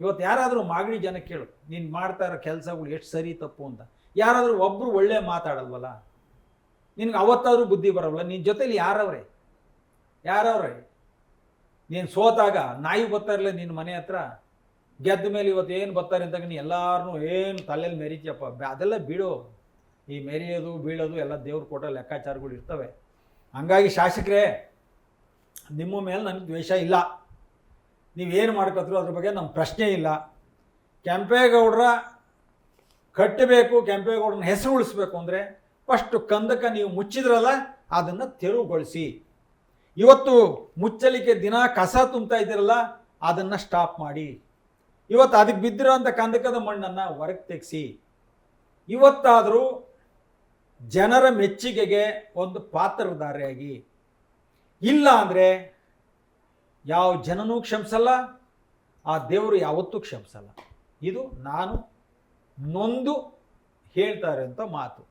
ಇವತ್ತು ಯಾರಾದರೂ ಮಾಗಡಿ ಜನ ಕೇಳು, ನೀನು ಮಾಡ್ತಾ ಇರೋ ಕೆಲಸಗಳು ಎಷ್ಟು ಸರಿ ತಪ್ಪು ಅಂತ. ಯಾರಾದರೂ ಒಬ್ಬರು ಒಳ್ಳೆ ಮಾತಾಡಲ್ವಲ್ಲ? ನಿನಗೆ ಅವತ್ತಾದರೂ ಬುದ್ಧಿ ಬರೋಲ್ಲ ನಿನ್ನ ಜೊತೇಲಿ ಯಾರವ್ರೆ? ಯಾರವ್ರೆ? ನೀನು ಸೋತಾಗ ನಾಯಿ ಬರ್ತಾ ನಿನ್ನ ಮನೆ ಹತ್ರ. ಗೆದ್ದ ಮೇಲೆ ಇವತ್ತು ಏನು ಬರ್ತಾರೆ ಅಂತ ನೀನು ಎಲ್ಲಾರನ್ನೂ ಏನು ತಲೆಯಲ್ಲಿ ಮೆರಿತೀಯಪ್ಪ? ಅದೆಲ್ಲ ಬಿಡು. ಈ ಮೆರೆಯೋದು, ಬೀಳೋದು ಎಲ್ಲ ದೇವ್ರ ಕೊಟ್ಟೋ ಲೆಕ್ಕಾಚಾರಗಳು ಇರ್ತವೆ. ಹಂಗಾಗಿ ಶಾಸಕರೇ, ನಿಮ್ಮ ಮೇಲೆ ನನಗೆ ದ್ವೇಷ ಇಲ್ಲ. ನೀವೇನು ಮಾಡ್ಕೊತೀರೋ ಅದ್ರ ಬಗ್ಗೆ ನಮ್ಮ ಪ್ರಶ್ನೆ ಇಲ್ಲ. ಕೆಂಪೇಗೌಡರ ಕಟ್ಟಬೇಕು, ಕೆಂಪೇಗೌಡ್ರನ್ನ ಹೆಸರು ಉಳಿಸ್ಬೇಕು ಅಂದರೆ ಫಸ್ಟು ಕಂದಕ ನೀವು ಮುಚ್ಚಿದ್ರಲ್ಲ, ಅದನ್ನು ತೆರವುಗೊಳಿಸಿ. ಇವತ್ತು ಮುಚ್ಚಲಿಕ್ಕೆ ದಿನ ಕಸ ತುಂಬ್ತಾ ಇದ್ದೀರಲ್ಲ, ಅದನ್ನು ಸ್ಟಾಪ್ ಮಾಡಿ. ಇವತ್ತು ಅದಕ್ಕೆ ಬಿದ್ದಿರೋಂಥ ಕಂದಕದ ಮಣ್ಣನ್ನು ಹೊರಗೆ ತೆಗೆಸಿ. ಇವತ್ತಾದರೂ ಜನರ ಮೆಚ್ಚುಗೆಗೆ ಒಂದು ಪಾತ್ರಧಾರಿಯಾಗಿ. ಇಲ್ಲ ಅಂದರೆ ಯಾವ ಜನನೂ ಕ್ಷಮಿಸಲ್ಲ ಆ ದೇವರು ಯಾವತ್ತೂ ಕ್ಷಮಿಸಲ್ಲ. ಇದು ನಾನು ನೊಂದು ಹೇಳ್ತಾರೆ ಅಂತ ಮಾತು.